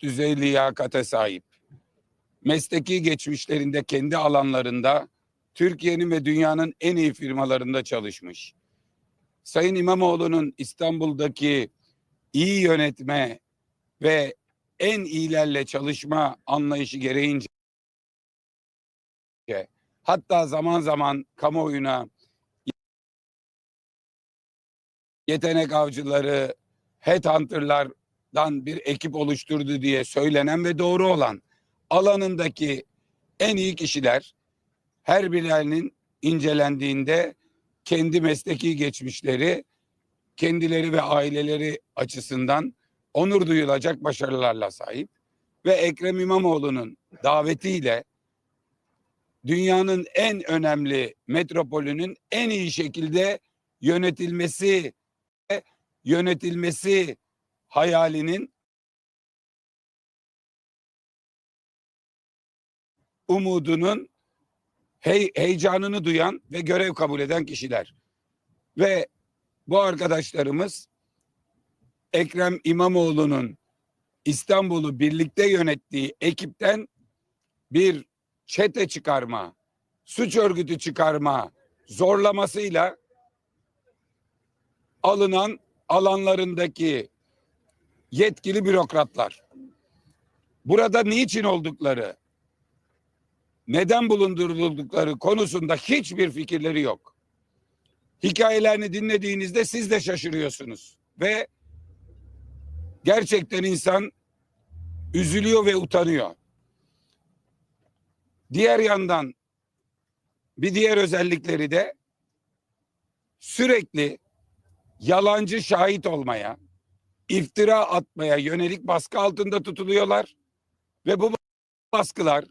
düzey liyakate sahip. Mesleki geçmişlerinde kendi alanlarında Türkiye'nin ve dünyanın en iyi firmalarında çalışmış. Sayın İmamoğlu'nun İstanbul'daki iyi yönetme ve en iyilerle çalışma anlayışı gereğince hatta zaman zaman kamuoyuna yetenek avcıları, headhunter'lardan bir ekip oluşturdu diye söylenen ve doğru olan alanındaki en iyi kişiler her birinin incelendiğinde kendi mesleki geçmişleri, kendileri ve aileleri açısından onur duyulacak başarılarla sahip ve Ekrem İmamoğlu'nun davetiyle dünyanın en önemli metropolünün en iyi şekilde yönetilmesi yönetilmesi hayalinin umudunun hey, heyecanını duyan ve görev kabul eden kişiler. Ve bu arkadaşlarımız Ekrem İmamoğlu'nun İstanbul'u birlikte yönettiği ekipten bir çete çıkarma, suç örgütü çıkarma zorlamasıyla alınan alanlarındaki yetkili bürokratlar. Burada niçin oldukları, neden bulunduruldukları konusunda hiçbir fikirleri yok. Hikayelerini dinlediğinizde siz de şaşırıyorsunuz ve gerçekten insan üzülüyor ve utanıyor. Diğer yandan bir diğer özellikleri de sürekli yalancı şahit olmaya, iftira atmaya yönelik baskı altında tutuluyorlar ve bu baskılar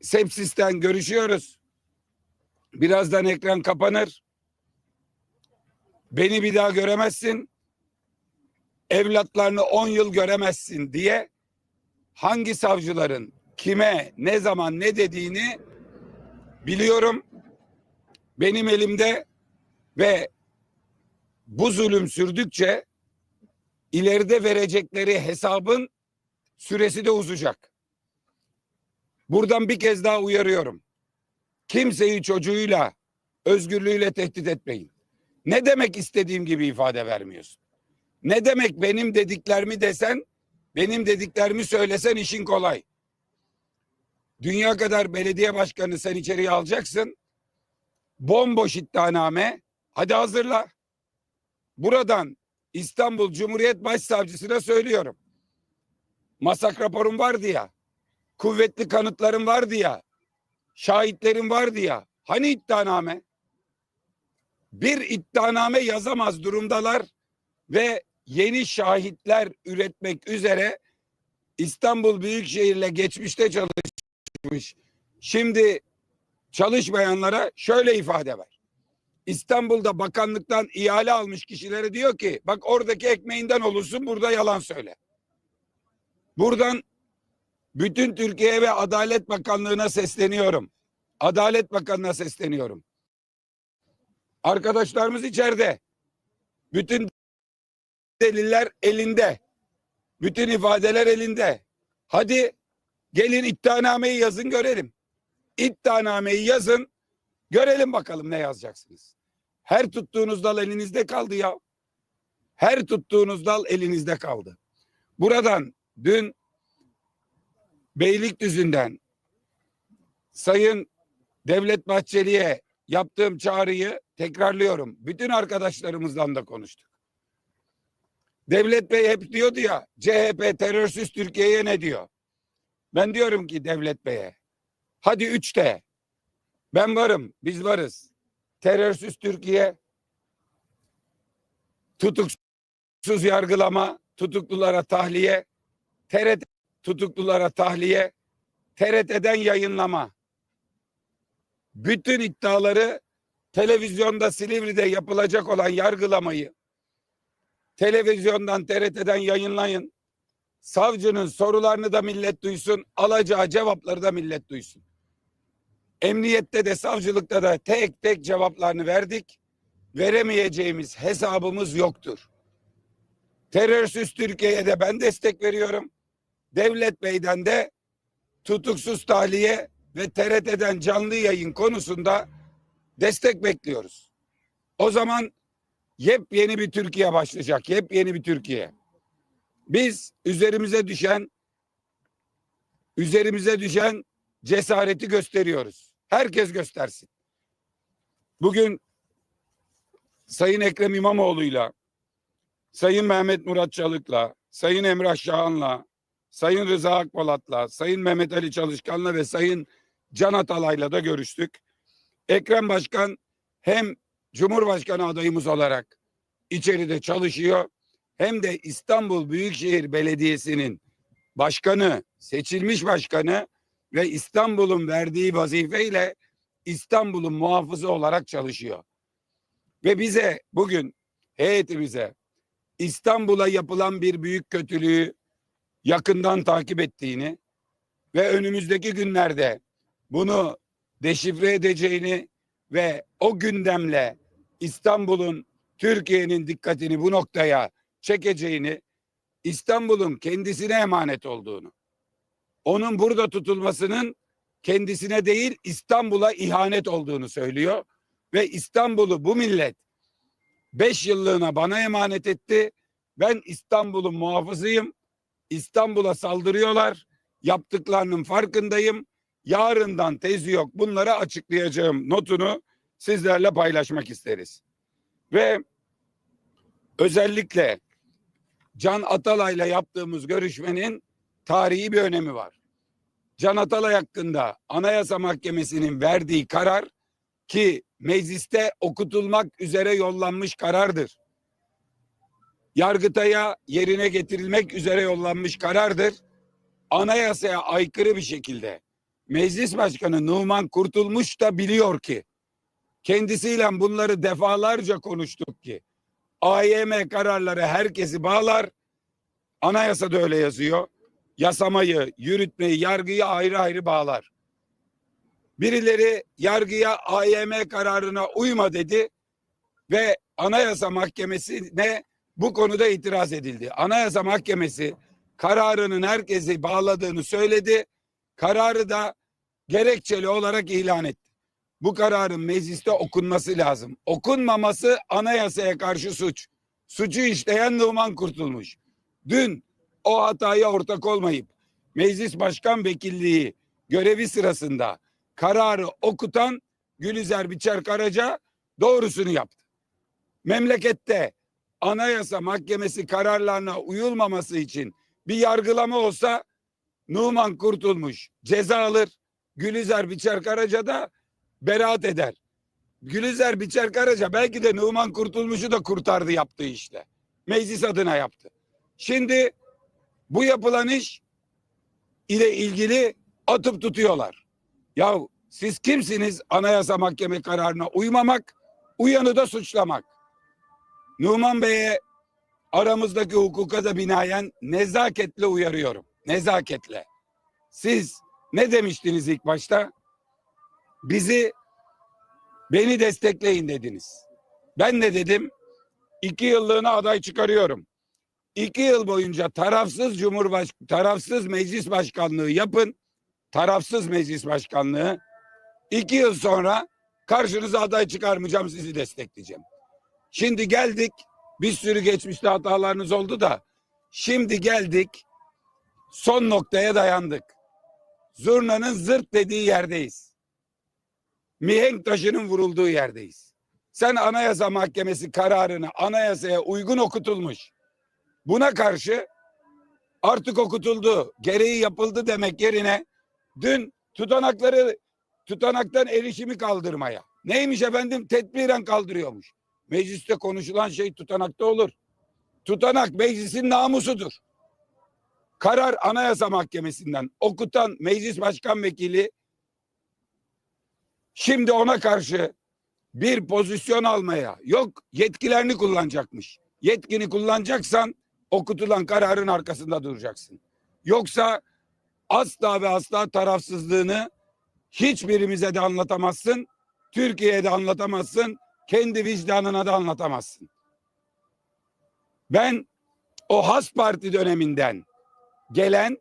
sepsisten görüşüyoruz. Birazdan ekran kapanır. Beni bir daha göremezsin. Evlatlarını 10 yıl göremezsin diye hangi savcıların kime ne zaman ne dediğini biliyorum. Benim elimde ve bu zulüm sürdükçe ileride verecekleri hesabın süresi de uzayacak. Buradan bir kez daha uyarıyorum. Kimseyi çocuğuyla, özgürlüğüyle tehdit etmeyin. Ne demek istediğim gibi ifade vermiyorsun? Ne demek benim dediklerimi desen, benim dediklerimi söylesen işin kolay. Dünya kadar belediye başkanı sen içeriye alacaksın. Bomboş iddianame. Hadi hazırla. Buradan İstanbul Cumhuriyet Başsavcısına söylüyorum. Masak raporum vardı ya. Kuvvetli kanıtlarım vardı ya. Şahitlerim vardı ya. Hani iddianame? Bir iddianame yazamaz durumdalar ve yeni şahitler üretmek üzere İstanbul Büyükşehir'le geçmişte çalışmış. Şimdi çalışmayanlara şöyle ifade ver. İstanbul'da bakanlıktan ihale almış kişilere diyor ki bak oradaki ekmeğinden olursun burada yalan söyle. Buradan bütün Türkiye ve Adalet Bakanlığı'na sesleniyorum. Adalet Bakanı'na sesleniyorum. Arkadaşlarımız içeride. Bütün deliller elinde. Bütün ifadeler elinde. Hadi gelin iddianameyi yazın görelim. İddianameyi yazın. Görelim bakalım ne yazacaksınız. Her tuttuğunuz dal elinizde kaldı ya. Her tuttuğunuz dal elinizde kaldı. Buradan dün Beylikdüzü'nden Sayın Devlet Bahçeli'ye yaptığım çağrıyı tekrarlıyorum. Bütün arkadaşlarımızdan da konuştuk. Devlet Bey hep diyordu ya CHP terörsüz Türkiye'ye ne diyor? Ben diyorum ki Devlet Bey'e hadi üçte ben varım biz varız. Terörsüz Türkiye. Tutuksuz yargılama. Tutuklulara tahliye. TRT tutuklulara tahliye. TRT'den yayınlama. Bütün iddiaları televizyonda Silivri'de yapılacak olan yargılamayı televizyondan TRT'den yayınlayın. Savcının sorularını da millet duysun, alacağı cevapları da millet duysun. Emniyette de savcılıkta da tek tek cevaplarını verdik. Veremeyeceğimiz hesabımız yoktur. Terörsüz Türkiye'ye de ben destek veriyorum. Devlet Bey'den de tutuksuz tahliye ve TRT'den canlı yayın konusunda destek bekliyoruz. O zaman yepyeni bir Türkiye başlayacak. Yepyeni bir Türkiye. Biz üzerimize düşen üzerimize düşen cesareti gösteriyoruz. Herkes göstersin. Bugün Sayın Ekrem İmamoğlu'yla, Sayın Mehmet Murat Çalık'la, Sayın Emrah Şahan'la, Sayın Rıza Akpolat'la, Sayın Mehmet Ali Çalışkan'la ve Sayın Can Atalay'la da görüştük. Ekrem Başkan hem Cumhurbaşkanı adayımız olarak içeride çalışıyor hem de İstanbul Büyükşehir Belediyesi'nin başkanı, seçilmiş başkanı ve İstanbul'un verdiği vazifeyle İstanbul'un muhafızı olarak çalışıyor. Ve bize bugün heyetimize İstanbul'a yapılan bir büyük kötülüğü yakından takip ettiğini ve önümüzdeki günlerde bunu deşifre edeceğini ve o gündemle İstanbul'un Türkiye'nin dikkatini bu noktaya çekeceğini, İstanbul'un kendisine emanet olduğunu, onun burada tutulmasının kendisine değil İstanbul'a ihanet olduğunu söylüyor ve İstanbul'u bu millet beş yıllığına bana emanet etti. Ben İstanbul'un muhafızıyım. İstanbul'a saldırıyorlar. Yaptıklarının farkındayım. Yarından tezi yok. Bunları açıklayacağım notunu sizlerle paylaşmak isteriz. Ve özellikle Can Atalay'la yaptığımız görüşmenin tarihi bir önemi var. Can Atalay hakkında Anayasa Mahkemesi'nin verdiği karar ki mecliste okutulmak üzere yollanmış karardır. Yargıtay'a yerine getirilmek üzere yollanmış karardır. Anayasaya aykırı bir şekilde Meclis Başkanı Numan Kurtulmuş da biliyor ki kendisiyle bunları defalarca konuştuk ki AYM kararları herkesi bağlar. Anayasada öyle yazıyor. Yasamayı, yürütmeyi, yargıyı ayrı ayrı bağlar. Birileri yargıya AYM kararına uyma dedi ve Anayasa Mahkemesi'ne bu konuda itiraz edildi. Anayasa Mahkemesi kararının herkesi bağladığını söyledi. Kararı da gerekçeli olarak ilan etti. Bu kararın mecliste okunması lazım. Okunmaması anayasaya karşı suç. Suçu işleyen Numan Kurtulmuş. Dün o hataya ortak olmayıp meclis başkan vekilliği görevi sırasında kararı okutan Gülüzer Biçer Karaca doğrusunu yaptı. Memlekette Anayasa Mahkemesi kararlarına uyulmaması için bir yargılama olsa Numan Kurtulmuş ceza alır. Gülüzer Biçer Karaca da beraat eder. Gülüzer Biçer Karaca belki de Numan Kurtulmuş'u da kurtardı yaptığı işte. Meclis adına yaptı. Şimdi bu yapılan iş ile ilgili atıp tutuyorlar. Ya siz kimsiniz anayasa mahkeme kararına uymamak, uyanı da suçlamak. Numan Bey'e aramızdaki hukuka da binaen nezaketle uyarıyorum. Nezaketle. Siz ne demiştiniz ilk başta? Bizi beni destekleyin dediniz. Ben de dedim iki yıllığına aday çıkarıyorum. İki yıl boyunca tarafsız cumhurbaş tarafsız meclis başkanlığı yapın. Tarafsız meclis başkanlığı. İki yıl sonra karşınıza aday çıkarmayacağım sizi destekleyeceğim. Şimdi geldik bir sürü geçmişte hatalarınız oldu da şimdi geldik son noktaya dayandık. Zurnanın zırt dediği yerdeyiz. Mihenk taşının vurulduğu yerdeyiz. Sen Anayasa Mahkemesi kararını anayasaya uygun okutulmuş. Buna karşı artık okutuldu, gereği yapıldı demek yerine dün tutanakları tutanaktan erişimi kaldırmaya. Neymiş efendim? Tedbiren kaldırıyormuş. Mecliste konuşulan şey tutanakta olur. Tutanak meclisin namusudur. Karar Anayasa Mahkemesi'nden okutan meclis başkan vekili şimdi ona karşı bir pozisyon almaya yok yetkilerini kullanacakmış. Yetkini kullanacaksan okutulan kararın arkasında duracaksın. Yoksa asla ve asla tarafsızlığını hiçbirimize de anlatamazsın. Türkiye'ye de anlatamazsın. Kendi vicdanına da anlatamazsın. Ben o Has Parti döneminden gelen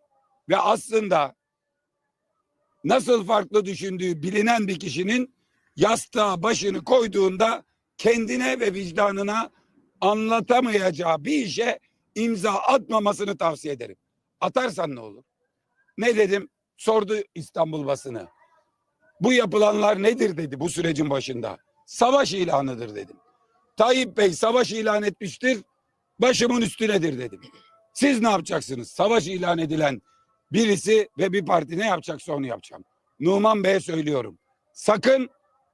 ve aslında nasıl farklı düşündüğü bilinen bir kişinin yastığa başını koyduğunda kendine ve vicdanına anlatamayacağı bir işe imza atmamasını tavsiye ederim. Atarsan ne olur? Ne dedim? Sordu İstanbul basını. Bu yapılanlar nedir dedi bu sürecin başında. Savaş ilanıdır dedim. Tayyip Bey savaş ilan etmiştir. Başımın üstünedir dedim. Siz ne yapacaksınız? Savaş ilan edilen birisi ve bir parti ne yapacaksa onu yapacağım. Numan Bey'e söylüyorum. Sakın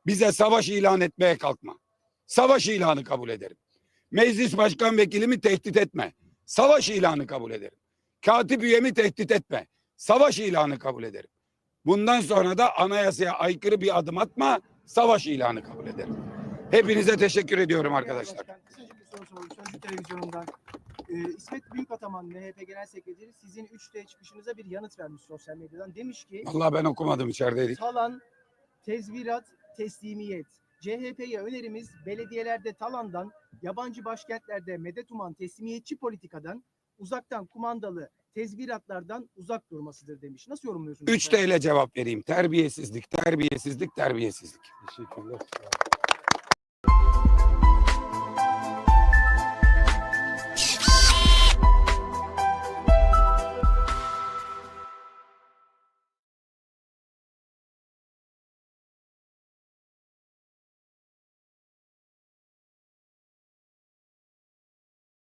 bize savaş ilan etmeye kalkma. Savaş ilanı kabul ederim. Meclis başkan vekilimi tehdit etme. Savaş ilanı kabul ederim. Katip üyemi tehdit etme. Savaş ilanı kabul ederim. Bundan sonra da anayasaya aykırı bir adım atma. Savaş ilanı kabul ederim. Hepinize teşekkür ediyorum arkadaşlar. Kısaca bir soru sorayım. Sözcü televizyonundan. Ee, İsmet Büyükataman MHP Genel Sekreteri sizin 3D çıkışınıza bir yanıt vermiş sosyal medyadan. Demiş ki Vallahi ben okumadım içerideydik. talan, tezvirat, teslimiyet. CHP'ye önerimiz belediyelerde talandan, yabancı başkentlerde medet uman teslimiyetçi politikadan, uzaktan kumandalı tezviratlardan uzak durmasıdır demiş. Nasıl yorumluyorsunuz? 3 TL cevap vereyim. Terbiyesizlik, terbiyesizlik, terbiyesizlik. Teşekkürler.